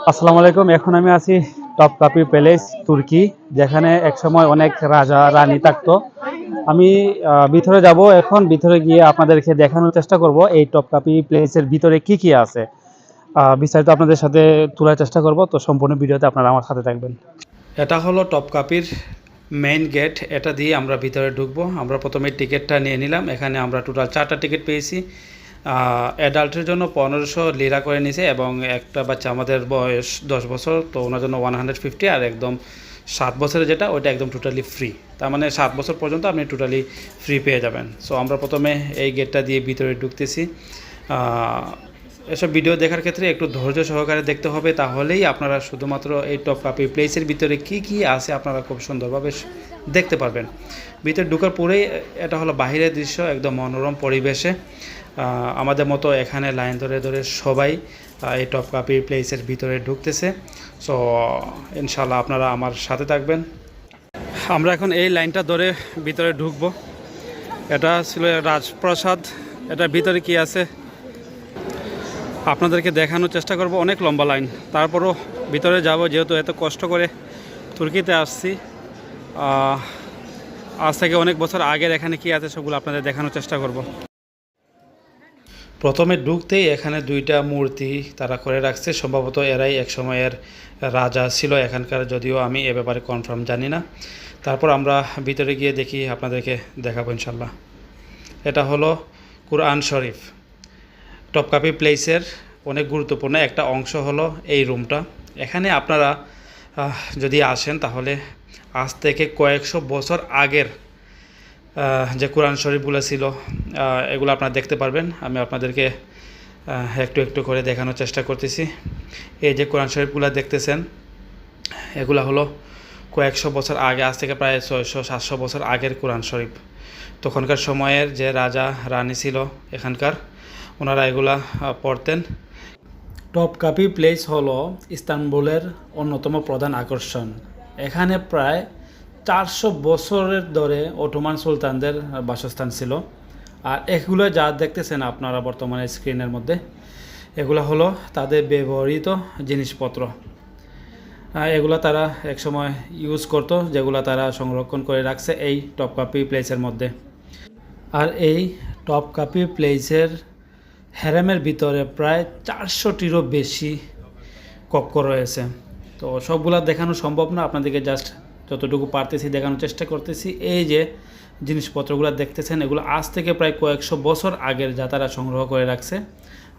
আসসালামু আলাইকুম, এখন আমি আছি টপ কাপি প্যালেস তুর্কি, যেখানে একসময় অনেক রাজা রানী থাকতো। আমি ভিতরে যাব এখন, ভিতরে গিয়ে আপনাদেরকে দেখানোর চেষ্টা করব এই টপ কাপি প্লেসের ভিতরে কি কি আছে। বিস্তারিত আপনাদের সাথে তোলার চেষ্টা করব, তো সম্পূর্ণ ভিডিওতে আপনারা আমার সাথে থাকবেন। এটা হলো টপ কাপির মেইন গেট এটা দিয়ে আমরা ভিতরে ঢুকবো। আমরা প্রথমে টিকিটটা নিয়ে নিলাম, এখানে আমরা টোটাল চারটা টিকিট পেয়েছি। অ্যাডাল্টের জন্য পনেরোশো লিরা করে নিছে এবং একটা বাচ্চা আমাদের বয়স দশ বছর, তো ওনার জন্য ওয়ান হান্ড্রেড ফিফটি আর একদম সাত বছরের যেটা, ওইটা একদম টোটালি ফ্রি তার মানে সাত বছর পর্যন্ত আপনি টোটালি ফ্রি পেয়ে যাবেন। সো আমরা প্রথমে এই গেটটা দিয়ে ভিতরে ঢুকতেছি। এসব ভিডিও দেখার ক্ষেত্রে একটু ধৈর্য সহকারে দেখতে হবে, তাহলেই আপনারা শুধুমাত্র এই টপ কাপি প্লেসের ভিতরে কি কি আছে আপনারা খুব সুন্দরভাবে দেখতে পারবেন। ভিতরে ঢুকার পরেই এটা হলো বাহিরের দৃশ্য, একদম মনোরম পরিবেশে। আমাদের মতো এখানে লাইন ধরে ধরে সবাই এই টপ কাপি প্লেসের ভিতরে ঢুকতেছে। সো ইনশাল্লাহ আপনারা আমার সাথে থাকবেন। আমরা এখন এই লাইনটা ধরে ভিতরে ঢুকবো। এটা ছিল রাজপ্রাসাদ। এটার ভিতরে কি আছে? আপনাদেরকে দেখানোর চেষ্টা করব, অনেক লম্বা লাইন। তারপরও ভিতরে যাব, যেহেতু এত কষ্ট করে তুর্কিতে আসছি। আজ থেকে অনেক বছর আগের এখানে কি আছে সেগুলো আপনাদের দেখানোর চেষ্টা করব। প্রথমে ঢুকতেই এখানে দুইটা মূর্তি তারা করে রাখছে। সম্ভবত এরাই এক সময়ের রাজা ছিল এখানকার, যদিও আমি এ ব্যাপারে কনফার্ম জানি না। তারপর আমরা ভিতরে গিয়ে দেখি, আপনাদেরকে দেখাবো ইনশাল্লাহ এটা হলো কুরআন শরীফ। টপকাপি প্লেসের অনেক গুরুত্বপূর্ণ একটা অংশ হলো এই রুমটা। এখানে আপনারা যদি আসেন তাহলে আজ থেকে কয়েকশো বছর আগের যে কোরআন শরীফগুলো ছিল এগুলো আপনারা দেখতে পারবেন। আমি আপনাদেরকে একটু একটু করে দেখানোর চেষ্টা করতেছি। এই যে কোরআন শরীফগুলো দেখতেছেন, এগুলো হলো কয়েকশো বছর আগে, আজ থেকে প্রায় ছয়শো, সাতশো বছর আগের কোরআন শরীফ। তখনকার সময়ের যে রাজা, রানী ছিল এখানকার ওনারা এগুলা পড়তেন। টপ কাপি প্লেস হলো ইস্তানবুলের অন্যতম প্রধান আকর্ষণ। এখানে প্রায় চারশো বছরের ধরে অটোমান সুলতানদের বাসস্থান ছিল। আর এগুলো যা দেখতেছেন আপনারা বর্তমানে স্ক্রিনের মধ্যে, এগুলো হলো তাদের ব্যবহৃত জিনিসপত্র। এগুলো তারা একসময় ইউজ করতো, যেগুলো তারা সংরক্ষণ করে রাখছে এই টপ কাপি প্লেসের মধ্যে। আর এই টপ কাপি প্লেসের হ্যারামের ভিতরে প্রায় চারশোটিরও বেশি কক্ষ রয়েছে। তো সবগুলা দেখানো সম্ভব না, আপনাদেরকে জাস্ট যতটুকু পারতেছি দেখানোর চেষ্টা করতেছি। এই যে জিনিসপত্রগুলো দেখতেছেন, এগুলো আজ থেকে প্রায় কয়েকশো বছর আগের যা তারা সংগ্রহ করে রাখছে।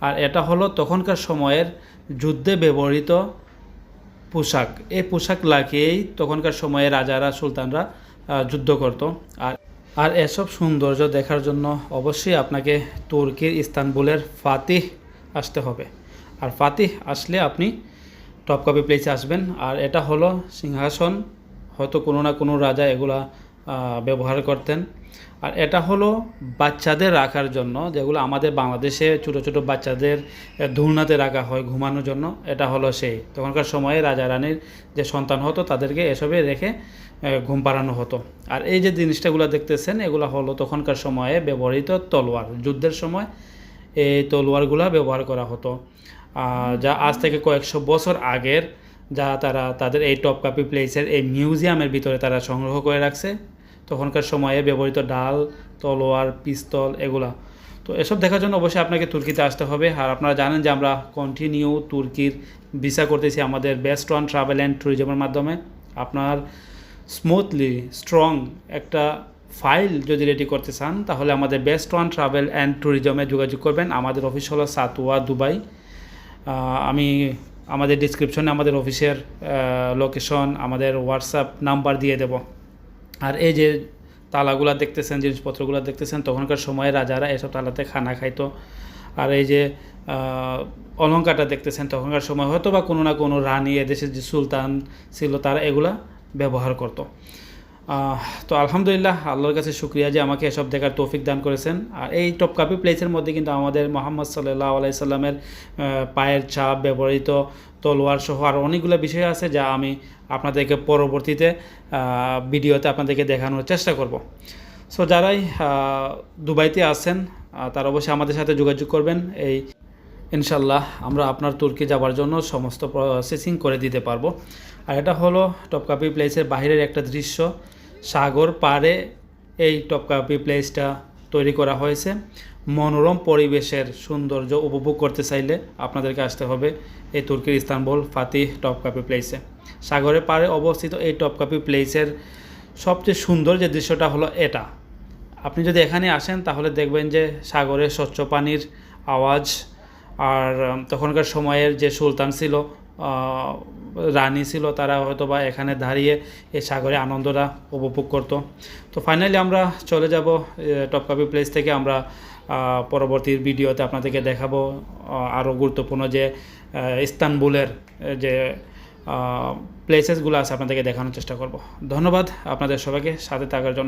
আর এটা হলো তখনকার সময়ের যুদ্ধে ব্যবহৃত পোশাক। এই পোশাক লাগিয়েই তখনকার সময়ে রাজারা, সুলতানরা যুদ্ধ করত। আর আর এসব সৌন্দর্য দেখার জন্য অবশ্যই আপনাকে তুর্কির ইস্তানবুলের ফাতিহ আসতে হবে। আর ফাতিহ আসলে আপনি টপ কপি প্লেসে আসবেন। আর এটা হলো সিংহাসন, হয়তো কোনো না কোনো রাজা এগুলা ব্যবহার করতেন। আর এটা হলো বাচ্চাদের রাখার জন্য যেগুলো আমাদের বাংলাদেশে ছোটো ছোটো বাচ্চাদের আহ, দোলনাতে রাখা হয় ঘুমানোর জন্য এটা হলো সেই। তখনকার সময়ে রাজা রানীর যে সন্তান হতো তাদেরকে এসবে রেখে ঘুম পাড়ানো হতো। আর এই যে জিনিসটাগুলো দেখতেছেন এগুলো হলো তখনকার সময়ে ব্যবহৃত তলোয়ার। যুদ্ধের সময় এই তলোয়ারগুলা ব্যবহার করা হতো। যা আজ থেকে কয়েকশো বছর আগের যা তারা তাদের এই টপ কাপি প্লেসের এই মিউজিয়ামের ভিতরে তারা সংগ্রহ করে রাখছে। তখনকার সময়ে ব্যবহৃত ডাল, তলোয়ার, পিস্তল এগুলা। তো এসব দেখার জন্য অবশ্যই আপনাকে তুর্কিতে আসতে হবে। আর আপনারা জানেন যে আমরা কন্টিনিউ তুর্কির ভিসা করতেছি আমাদের বেস্ট ওয়ান ট্রাভেল অ্যান্ড ট্যুরিজমের মাধ্যমে। আপনার স্মুথলি স্ট্রং একটা ফাইল যদি রেডি করতে চান, তাহলে আমাদের বেস্ট ওয়ান ট্রাভেল অ্যান্ড ট্যুরিজমে যোগাযোগ করবেন। আমাদের অফিস হলো সাতুয়া, দুবাই। আমি আমাদের ডিসক্রিপশনে আমাদের অফিসের লোকেশন আমাদের হোয়াটসঅ্যাপ নাম্বার দিয়ে দেব। আর এই যে তালাগুলা দেখতেছেন, জিনিসপত্রগুলো দেখতেছেন, তখনকার সময়ে রাজারা এসব তালাতে খানা খাইতো। আর এই যে অলঙ্কারটা দেখতেছেন, তখনকার সময় হয়তো বা কোনো না কোনো রানী, এদেশের যে সুলতান ছিল, তারা এগুলা ব্যবহার করতো। তো আলহামদুলিল্লাহ, আল্লাহর কাছে শুক্রিয়া যে আমাকে এসব দেখার তৌফিক দান করেছেন। আর এই টপকাপি প্লেসের মধ্যে কিন্তু আমাদের মোহাম্মদ সাল্লাহ আলাইসাল্লামের পায়ের ছাপ, ব্যবহৃত তলোয়ার সহ আরও অনেকগুলো বিষয় আছে যা আমি আপনাদেরকে পরবর্তীতে ভিডিওতে আপনাদেরকে দেখানোর চেষ্টা করব। সো যারাই দুবাইতে আছেন তারা অবশ্যই আমাদের সাথে যোগাযোগ করবেন। এই ইনশাল্লাহ আমরা আপনার তুর্কি যাওয়ার জন্য সমস্ত প্রসেসিং করে দিতে পারব। আর এটা হলো টপকাপি প্লেসের বাইরের একটা দৃশ্য। সাগর পাড়ে এই টপকাপি প্লেসটা তৈরি করা হয়েছে। মনোরম পরিবেশের সৌন্দর্য উপভোগ করতে চাইলে আপনাদেরকে আসতে হবে এই তুর্কির ইস্তানবুল ফাতিহ টপকাপি প্লেসে সাগরের পাড়ে অবস্থিত এই টপকাপি প্লেসের সবচেয়ে সুন্দর যে দৃশ্যটা হলো এটা। আপনি যদি এখানে আসেন তাহলে দেখবেন যে সাগরের স্বচ্ছ পানির আওয়াজ আর তখনকার সময়ের যে সুলতান ছিল রানী ছিল, তারা হয়তো বা এখানে দাঁড়িয়ে এই সাগরে আনন্দটা উপভোগ করতো। তো ফাইনালি আমরা চলে যাব টপকাপি প্লেস থেকে। আমরা পরবর্তী ভিডিওতে আপনাদেরকে দেখাবো আরও গুরুত্বপূর্ণ যে ইস্তানবুলের যে প্লেসেসগুলো আছে, আপনাদেরকে দেখানোর চেষ্টা করব। ধন্যবাদ আপনাদের সবাইকে, সাথে থাকার জন্য।